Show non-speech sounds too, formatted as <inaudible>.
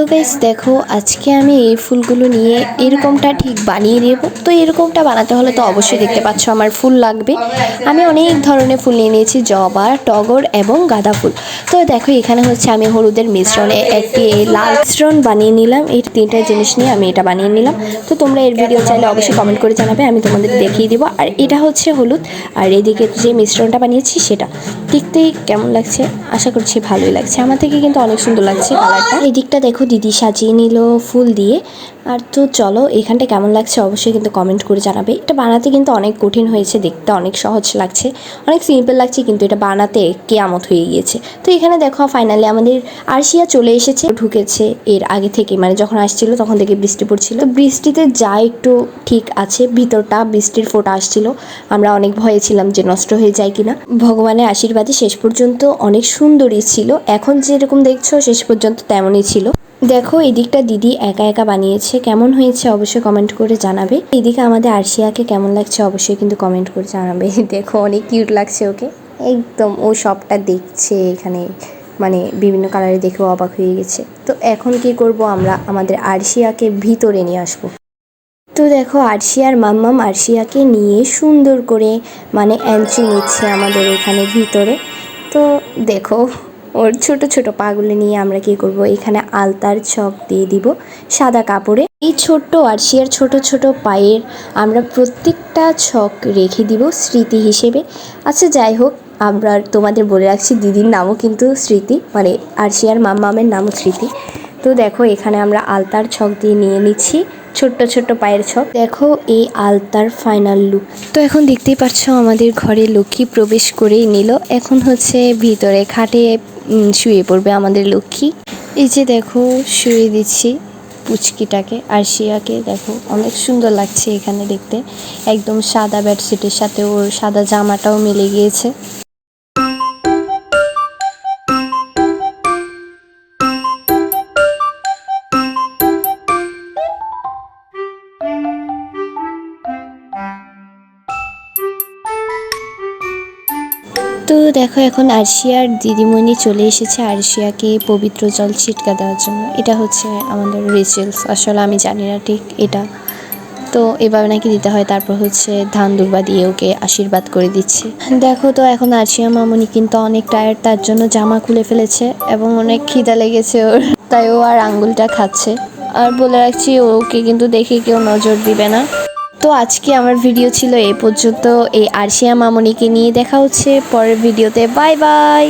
Hello guys দেখো, আজকে আমি এই ফুলগুলো নিয়ে এরকমটা ঠিক বানিয়ে নেব। তো এরকমটা বানাতে হলে তো অবশ্যই দেখতে পাচ্ছ আমার ফুল লাগবে। আমি অনেক ধরনের ফুল নিয়ে নিয়েছি, জবা, টগর এবং গাঁদা ফুল। তো দেখো, এখানে হচ্ছে আমি হলুদের মিশ্রণে একটি লাল মিশ্রণ বানিয়ে নিলাম। এই তিনটা জিনিস নিয়ে আমি এটা বানিয়ে নিলাম। তো তোমরা এর ভিডিও চাইলে অবশ্যই কমেন্ট করে জানাবে, আমি তোমাদের দেখিয়ে দিব। আর এটা হচ্ছে হলুদ, আর এদিকে যে মিশ্রণটা বানিয়েছি সেটা। দেখতেই কেমন লাগছে? আশা করছি ভালোই লাগছে। আমার থেকে কিন্তু অনেক সুন্দর লাগছে কালারটা এই দিকটা দেখো দিদি সাজিয়ে নিল ফুল দিয়ে। আর তো চলো, এখানটা কেমন লাগছে অবশ্যই কিন্তু কমেন্ট করে জানাবে। এটা বানাতে কিন্তু অনেক কঠিন হয়েছে, দেখতে অনেক সহজ লাগছে। অনেক সিম্পল লাগছে, কিন্তু এটা বানাতে কেয়ামত হয়ে গিয়েছে। তো এখানে দেখো ফাইনালি আমাদের আরশিয়া চলে এসেছে। ঢুকেছে এর আগে থেকে মানে যখন আসছিল তখন থেকে বৃষ্টি পড়ছিল। বৃষ্টিতে যা একটু ঠিক আছে, ভিতরটা বৃষ্টির ফোঁটা আসছিল। আমরা অনেক ভয়ে ছিলাম যে নষ্ট হয়ে যায় কিনা। ভগবানের আশীর্বাদে শেষ পর্যন্ত অনেক সুন্দরই ছিল। এখন যেরকম দেখছ, শেষ পর্যন্ত তেমনই ছিল। দেখো এদিকটা দিদি একা একা বানিয়েছে। কেমন হয়েছে অবশ্যই কমেন্ট করে জানাবে। এদিকে আমাদের আরশিয়াকে কেমন লাগছে অবশ্যই কিন্তু কমেন্ট করে জানাবে। <laughs> দেখো, অনেক কিউট লাগছে ওকে। একদম, ও সবটা দেখছে এখানে। মানে বিভিন্ন কালারে দেখেও অবাক হয়ে গেছে। তো এখন কি করব আমরা? আমাদের আরশিয়াকে ভিতরে নিয়ে আসব। তো দেখো, আরশিয়ার মাম্মাম আরশিয়াকে নিয়ে সুন্দর করে মানে এন্ট্রি নিচ্ছে আমাদের এখানে ভিতরে। তো দেখো ওর ছোট ছোট পাগুলো নিয়ে আমরা কি করব? এখানে আলতার ছক দিয়ে দিব, সাদা কাপড়ে। এই ছোট্ট আরশিয়ার ছোট ছোট পায়ের আমরা প্রত্যেকটা ছক রেখে দিব স্মৃতি হিসেবে। আচ্ছা যাই হোক, আমরা তোমাদের বলে রাখছি দিদির নামও কিন্তু স্মৃতি মানে আরশিয়ার মাম্মামের নামও স্মৃতি। তো দেখো, এখানে আমরা আলতার ছক দিয়ে নিয়ে নিচ্ছি, ছোট্ট ছোট্ট পায়ের ছক। দেখো, এই আলতার ফাইনাল লুক তো এখন দেখতেই পাচ্ছ আমাদের ঘরে লক্ষ্মী প্রবেশ করেই নিল। এখন হচ্ছে ভিতরে খাটে শুয়ে পড়বে আমাদের লক্ষ্মী। এই যে দেখো, শুয়ে দিচ্ছি পুচকিটাকে, আর শিয়াকে দেখো, অনেক সুন্দর লাগছে এখানে দেখতে। একদম সাদা বেডশিটের সাথে ওর সাদা জামাটাও মিলে গিয়েছে। তো দেখো, এখন আরশিয়ার দিদিমণি চলে এসেছে আরশিয়াকে পবিত্র জল ছিটকা দেওয়ার জন্য। এটা হচ্ছে আমাদের রিচুয়ালস আসলে আমি জানি না ঠিক এটা। তো এভাবে নাকি দিতে হয়, তারপর হচ্ছে ধান দুর্বা দিয়ে ওকে আশীর্বাদ করে দিচ্ছে। দেখো তো, এখন আরশিয়া মামনি কিন্তু অনেক টায়ার্ড তার জন্য জামা খুলে ফেলেছে এবং অনেক খিদা লেগেছে ওর। তাই ও আর আঙ্গুলটা খাচ্ছে। আর বলে রাখছি, ওকে কিন্তু দেখে কেউ নজর দিবে না। তো আজকে আমার ভিডিও ছিল এ পর্যন্ত। এই আরশিয়া মামনিকে নিয়ে দেখা হচ্ছে পরের ভিডিওতে বাই বাই